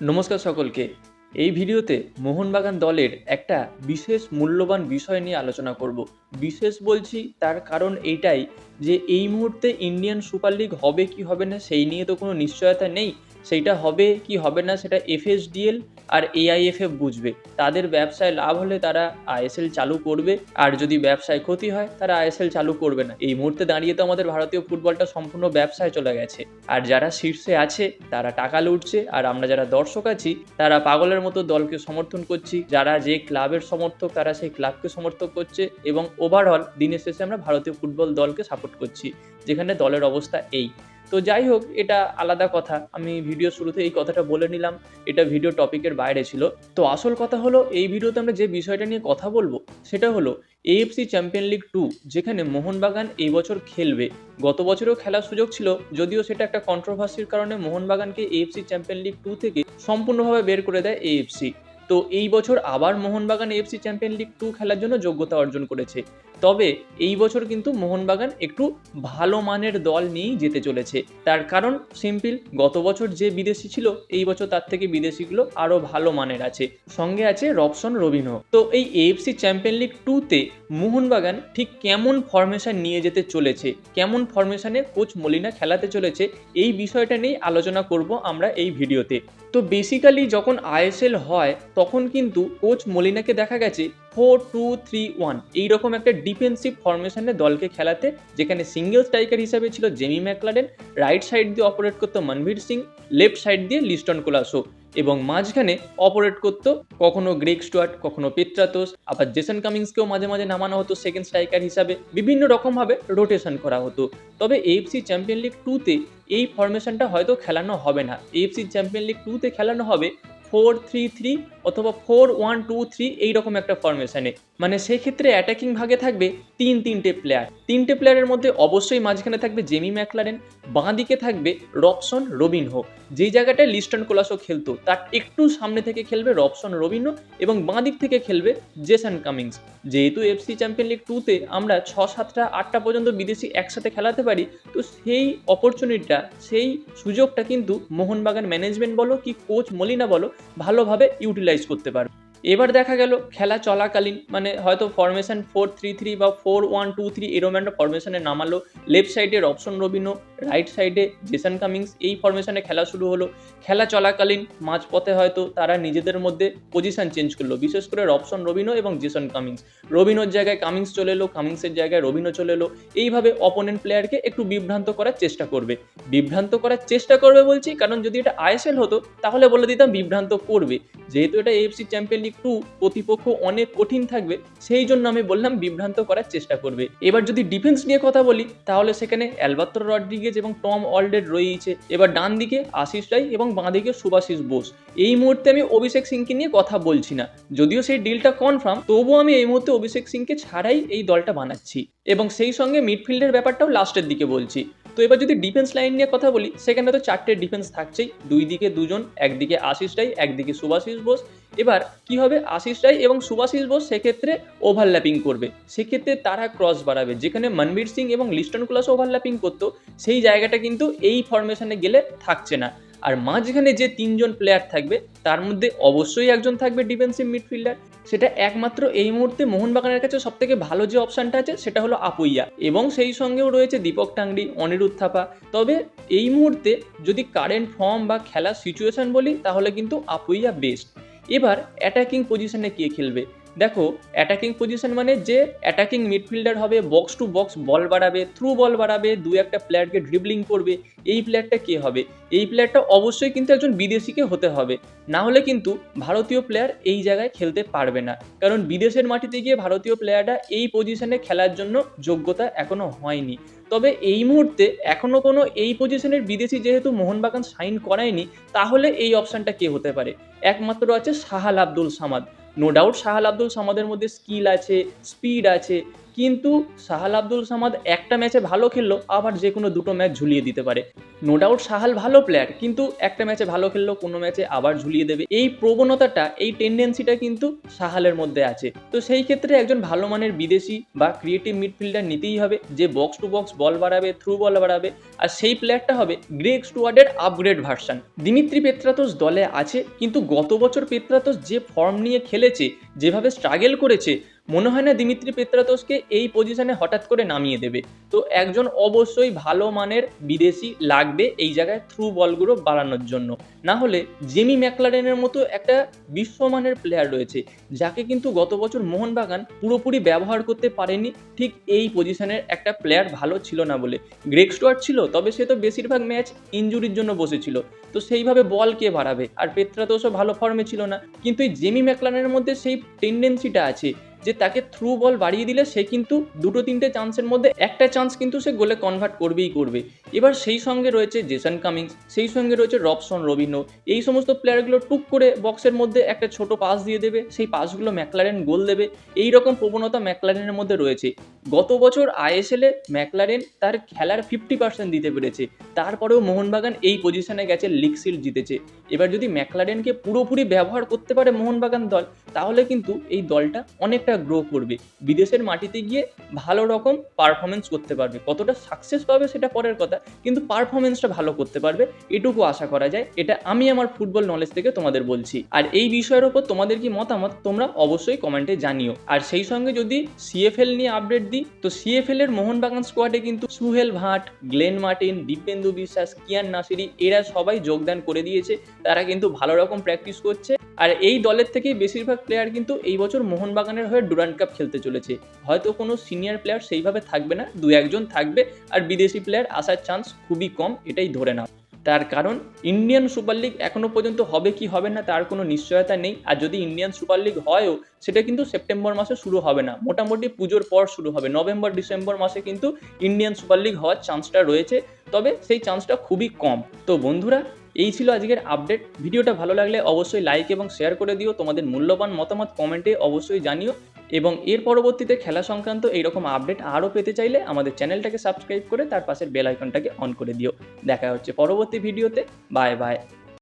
নমস্কার সকলকে। এই ভিডিওতে মোহনবাগান দলের একটা বিশেষ মূল্যবান বিষয় নিয়ে আলোচনা করব। বিশেষ বলছি, তার কারণ এইটাই যে এই মুহূর্তে ইন্ডিয়ান সুপার লিগ হবে কি হবে না, সেই নিয়ে তো কোনো নিশ্চয়তা নেই। সেইটা হবে কি হবে না, সেটা এফএসডিএল আর এআইএফএফ বুঝবে। তাদের ব্যবসায় লাভ হলে তারা আইএসএল চালু করবে, আর যদি ব্যবসায় ক্ষতি হয়, তারা আইএসএল চালু করবে না। এই মুহূর্তে দাঁড়িয়ে তো আমাদের ভারতীয় ফুটবলটা সম্পূর্ণ ব্যবসায় চলে গেছে। আর যারা শীর্ষে আছে, তারা টাকা লুটছে, আর আমরা যারা দর্শক আছি, তারা পাগলের মতো দলকে সমর্থন করছি। যারা যে ক্লাবের সমর্থক, তারা সেই ক্লাবকে সমর্থন করছে, এবং ওভারঅল দিনের শেষে আমরা ভারতীয় ফুটবল দলকে সাপোর্ট করছি, যেখানে দলের অবস্থা এই। তো যাই হোক, এটা আলাদা কথা। আমি ভিডিও শুরুতে এই কথাটা বলে নিলাম, এটা ভিডিও টপিকের বাইরে ছিল। তো আসল কথা হলো, এই ভিডিওতে আমরা যে বিষয়টা নিয়ে কথা বলব, সেটা হলো এএফসি চ্যাম্পিয়ন লিগ টু যেখানে মোহনবাগান এই বছর খেলবে। গত বছরেও খেলার সুযোগ ছিল, যদিও সেটা একটা কন্ট্রোভার্সির কারণে মোহনবাগানকে এএফসি চ্যাম্পিয়ন লিগ টু থেকে সম্পূর্ণভাবে বের করে দেয় এএফসি তো এই বছর আবার Mohun Bagan AFC champion league two খেলার জন্য যোগ্যতা অর্জন করেছে। তবে এই বছর কিন্তু মোহনবাগান একটু ভালো মানের দল নিয়েই যেতে চলেছে। তার কারণ সিম্পল, গত বছর যে বিদেশি ছিল, এই বছর তার থেকে বিদেশিগুলো আরও ভালো মানের আছে। সঙ্গে আছে রবসন রবিনহো তো এই এএফসি চ্যাম্পিয়ন লিগ টুতে মোহনবাগান ঠিক কেমন ফরমেশন নিয়ে যেতে চলেছে? কেমন ফরমেশনে কোচ মলিনা খেলাতে চলেছে? এই বিষয়টা নিয়েই আলোচনা করব আমরা এই ভিডিওতে। তো বেসিক্যালি যখন আইএসএল হয়, তখন কিন্তু কোচ মলিনাকে দেখা গেছে ফোর টু থ্রি ওয়ান এইরকম একটা ডিফেন্সিভ ফরমেশনে দলকে খেলাতে, যেখানে সিঙ্গেল স্ট্রাইকার হিসাবে ছিল জেমি ম্যাকলারেন রাইট সাইড দিয়ে অপারেট করতো মনভীর সিং লেফট সাইড দিয়ে লিস্টন কোলাসো। এবং মাঝখানে অপারেট করত, কখনো গ্রেক স্টুয়ার্ট কখনো পেত্রাতোস আবার জেসন কামিংসকেও মাঝে মাঝে নামানো হতো সেকেন্ড স্ট্রাইকার হিসাবে। বিভিন্ন রকমভাবে রোটেশন করা হতো। তবে এএফসি চ্যাম্পিয়ন লিগ টুতে এই ফরমেশনটা হয়তো খেলানো হবে না। এএফসি চ্যাম্পিয়ন লিগ টুতে খেলানো হবে ফোর থ্রি থ্রি অথবা ফোর ওয়ান টু থ্রি এইরকম একটা ফরমেশনে মানে সেক্ষেত্রে অ্যাটাকিং ভাগে থাকবে তিন, তিনটে প্লেয়ার তিনটে প্লেয়ারের মধ্যে অবশ্যই মাঝখানে থাকবে জেমি ম্যাকলারেন বাঁ দিকে থাকবে রবসন রবিনহো যেই জায়গাটায় লিস্টন কোলাসো খেলতো, তার একটু সামনে থেকে খেলবে রবসন রবিনহো এবং বাঁ দিক থেকে খেলবে জেসন কামিংস যেহেতু এফসি চ্যাম্পিয়ন লিগ টুতে আমরা ছ, সাতটা, আটটা পর্যন্ত বিদেশি একসাথে খেলাতে পারি, তো সেই অপরচুনিটিটা সেই সুযোগটা কিন্তু মোহনবাগান ম্যানেজমেন্ট বলো কি কোচ মলিনা বলো ভালোভাবে ইউটিলাইজ করতে পারবে। এবার দেখা গেল, খেলা চলাকালীন মানে হয়তো ফরমেশন ফোর থ্রি থ্রি বা ফোর ওয়ান টু থ্রি এরকম একটা ফরমেশনে নামালো। লেফট সাইডে রবসন রবিনো রাইট সাইডে জেসন কামিংস এই ফরমেশনে খেলা শুরু হলো। খেলা চলাকালীন, মাঝপথে হয়তো তারা নিজেদের মধ্যে পজিশন চেঞ্জ করল। বিশেষ করে রবসন রবিনো এবং জেসন কামিংস রবিনোর জায়গায় কামিংস চলে এলো কামিংসের জায়গায় রবিনো চলে এলো। এইভাবে অপোনেন্ট প্লেয়ারকে একটু বিভ্রান্ত করার চেষ্টা করবে। বিভ্রান্ত করার চেষ্টা করবে বলছি, কারণ যদি এটা আইএসএল হতো, তাহলে বলে দিতাম বিভ্রান্ত করবে। যেহেতু এটা এফসি চ্যাম্পিয়ন লিগ টু প্রতিপক্ষ অনেক কঠিন থাকবে, সেই জন্য আমি বললাম বিভ্রান্ত করার চেষ্টা করবে। এবার যদি ডিফেন্স নিয়ে কথা বলি, তাহলে সেখানে অ্যালবাত্র রড্রিগেজ এবং টম অলডেড রয়েছে। এবার ডান দিকে আশিস রাই এবং বাঁ দিকে সুভাশিস বোস। এই মুহূর্তে আমি অভিষেক সিংকে নিয়ে কথা বলছি না। যদিও সেই ডিলটা কনফার্ম তবুও আমি এই মুহূর্তে অভিষেক সিংকে ছাড়াই এই দলটা বানাচ্ছি। এবং সেই সঙ্গে মিডফিল্ডের ব্যাপারটাও লাস্টের দিকে বলছি। তো এবার যদি ডিফেন্স লাইন নিয়ে কথা বলি, সেখানে তো চারটে ডিফেন্স থাকছেই। দুই দিকে দুজন একদিকে আশিস রাই একদিকে সুভাশিস বোস। এবার কি হবে আশিস রাই এবং সুভাশিস বোস সেক্ষেত্রে ওভারল্যাপিং করবে। সেক্ষেত্রে তারা ক্রস বাড়াবে। যেখানে মনবীর সিং এবং লিস্টন ক্লাস ওভারল্যাপিং করতো, সেই জায়গাটা কিন্তু এই ফরমেশনে গেলে থাকছে না। আর মাঝখানে যে তিনজন প্লেয়ার থাকবে, তার মধ্যে অবশ্যই একজন থাকবে ডিফেন্সিভ মিডফিল্ডার সেটা একমাত্র এই মুহূর্তে মোহনবাগানের কাছে সব থেকে ভালো যে অপশানটা আছে, সেটা হলো আপুইয়া। এবং সেই সঙ্গেও রয়েছে দীপক টাংরি অনিরুদ্ধ থাপা। তবে এই মুহূর্তে যদি কারেন্ট ফর্ম বা খেলার সিচুয়েশন বলি, তাহলে কিন্তু আপুইয়া বেস্ট এবার অ্যাটাকিং পজিশনে কে খেলবে? দেখো অ্যাটাকিং পজিশন মানে যে অ্যাটাকিং মিডফিল্ডার হবে বক্স টু বক্স বল বাড়াবে থ্রু বল বাড়াবে, দু একটা প্লেয়ারকে ড্রিবলিং করবে, এই প্লেয়ারটা কে হবে? এই প্লেয়ারটা অবশ্যই কিন্তু একজন বিদেশিকে হতে হবে। না হলে কিন্তু ভারতীয় প্লেয়ার এই জায়গায় খেলতে পারবে না। কারণ বিদেশের মাটিতে গিয়ে ভারতীয় প্লেয়াররা এই পজিশনে খেলার জন্য যোগ্যতা এখনও হয়নি। তবে এই মুহূর্তে এখনও কোনো এই পজিশনের বিদেশি যেহেতু মোহনবাগান সাইন করায়নি, তাহলে এই অপশানটা কে হতে পারে? একমাত্র আছে সাহাল আব্দুল সামাদ। নো ডাউট শাহাল আব্দুল সামাদের মধ্যে স্কিল আছে স্পিড আছে কিন্তু সাহাল আব্দুল সামাদ একটা ম্যাচে ভালো খেললো, আবার যে কোনো দুটো ম্যাচ ঝুলিয়ে দিতে পারে। নো ডাউট সাহাল ভালো প্লেয়ার কিন্তু একটা ম্যাচে ভালো খেললো, কোনো ম্যাচে আবার ঝুলিয়ে দেবে। এই প্রবণতাটা, এই টেন্ডেন্সিটা কিন্তু সাহালের মধ্যে আছে। তো সেই ক্ষেত্রে একজন ভালো মানের বিদেশি বা ক্রিয়েটিভ মিডফিল্ডার নিতেই হবে, যে বক্স টু বক্স বল বাড়াবে থ্রু বল বাড়াবে, আর সেই প্লেয়ারটা হবে গ্রেগ স্টুয়ার্ডের আপগ্রেড ভার্সান দিমিত্রি পেত্রাতোস দলে আছে, কিন্তু গত বছর পেত্রাতোস যে ফর্ম নিয়ে খেলেছে, যেভাবে স্ট্রাগেল করেছে মনে হয় না দিমিত্রি পেত্রাতোসকে এই পজিশনে হঠাৎ করে নামিয়ে দেবে। তো একজন অবশ্যই ভালো মানের বিদেশি লাগবে এই জায়গায় থ্রু বলগুলো বাড়ানোর জন্য। না হলে জেমি ম্যাকলারেনের মতো একটা বিশ্বমানের প্লেয়ার রয়েছে, যাকে কিন্তু গত বছর মোহনবাগান পুরোপুরি ব্যবহার করতে পারেনি, ঠিক এই পজিশনের একটা প্লেয়ার ভালো ছিল না বলে। গ্রেক স্টুয়ার্ট ছিল, তবে সে তো বেশিরভাগ ম্যাচ ইঞ্জুরির জন্য বসেছিল। তো সেইভাবে বল কে বাড়াবে? আর পেত্রাতোসও ভালো ফর্মে ছিল না। কিন্তু এই জেমি ম্যাকলানের মধ্যে সেই টেন্ডেন্সিটা আছে। যে তাকে থ্রু বল বাড়িয়ে দিলে সে কিন্তু দুটো তিনটে চান্সের মধ্যে একটা চান্স কিন্তু সে গোলে কনভার্ট করবেই করবে। এবার সেই সঙ্গে রয়েছে জেসন কামিংস সেই সঙ্গে রয়েছে রবসন রবিনো এই সমস্ত প্লেয়ারগুলো টুক করে বক্সের মধ্যে একটা ছোট পাস দিয়ে দেবে, সেই পাসগুলো ম্যাকলারেন গোল দেবে। এই রকম প্রবণতা ম্যাকলারেনের মধ্যে রয়েছে। গত বছর আইএসএলে ম্যাকলারেন তার খেলার ফিফটি পার্সেন্ট দিতে পেরেছে। তারপরেও মোহনবাগান এই পজিশনে গেছে লিগ সিল্ড জিতেছে। এবার যদি ম্যাকলারেনকে পুরোপুরি ব্যবহার করতে পারে মোহনবাগান দল, তাহলে কিন্তু এই দলটা অনেকটা গ্রো করবে? বিদেশের মাটিতে গিয়ে ভালো রকম পারফরমেন্স করতে পারবে। কতটা সাকসেস পাবে সেটা পরের কথা, কিন্তু পারফরমেন্সটা ভালো করতে পারবে, এটুকু আশা করা যায়। এটা আমি আমার ফুটবল নলেজ থেকে তোমাদের বলছি। আর এই বিষয়ের ওপর তোমাদের কি মতামত, তোমরা অবশ্যই কমেন্টে জানিও। আর সেই সঙ্গে যদি সিএফএল নিয়ে আপডেট দিই, তো সিএফএল এর মোহনবাগান স্কোয়াডে কিন্তু সুহেল ভাট, গ্লেন মার্টিন, দীপেন্দু বিশ্বাস, কিয়ান নাসিরি, এরা সবাই যোগদান করে দিয়েছে। তারা কিন্তু ভালো রকম প্র্যাকটিস করছে। আর এই দলের থেকেই বেশিরভাগ প্লেয়ার কিন্তু এই বছর মোহনবাগানের হয়ে ডুরান্ড কাপ খেলতে চলেছে। হয়তো কোনো সিনিয়র প্লেয়ার সেইভাবে থাকবে না দু একজন থাকবে আর বিদেশি প্লেয়ার আসার চান্স খুবই কম, এটাই ধরে নাও। তার কারণ, ইন্ডিয়ান সুপার লিগ এখনও পর্যন্ত হবে কি হবে না তার কোনো নিশ্চয়তা নেই, আর যদি ইন্ডিয়ান সুপার লিগ হয়ও, সেটা কিন্তু সেপ্টেম্বর মাসে শুরু হবে না। মোটামুটি পুজোর পর শুরু হবে, নভেম্বর, ডিসেম্বর মাসে কিন্তু ইন্ডিয়ান সুপার লিগ হওয়ার চান্সটা রয়েছে, তবে সেই চান্সটা খুবই কম। তো বন্ধুরা এই ছিল আজকের আপডেট ভিডিওটা ভালো লাগলে অবশ্যই লাইক এবং শেয়ার করে দিও। তোমাদের মূল্যবান মতামত কমেন্টে অবশ্যই জানিও। এবং এর পরবর্তীতে খেলা সংক্রান্ত এইরকম আপডেট আরও পেতে চাইলে আমাদের চ্যানেলটাকে সাবস্ক্রাইব করে তার পাশের বেল আইকনটাকে অন করে দিও। দেখা হচ্ছে পরবর্তী ভিডিওতে বাই বাই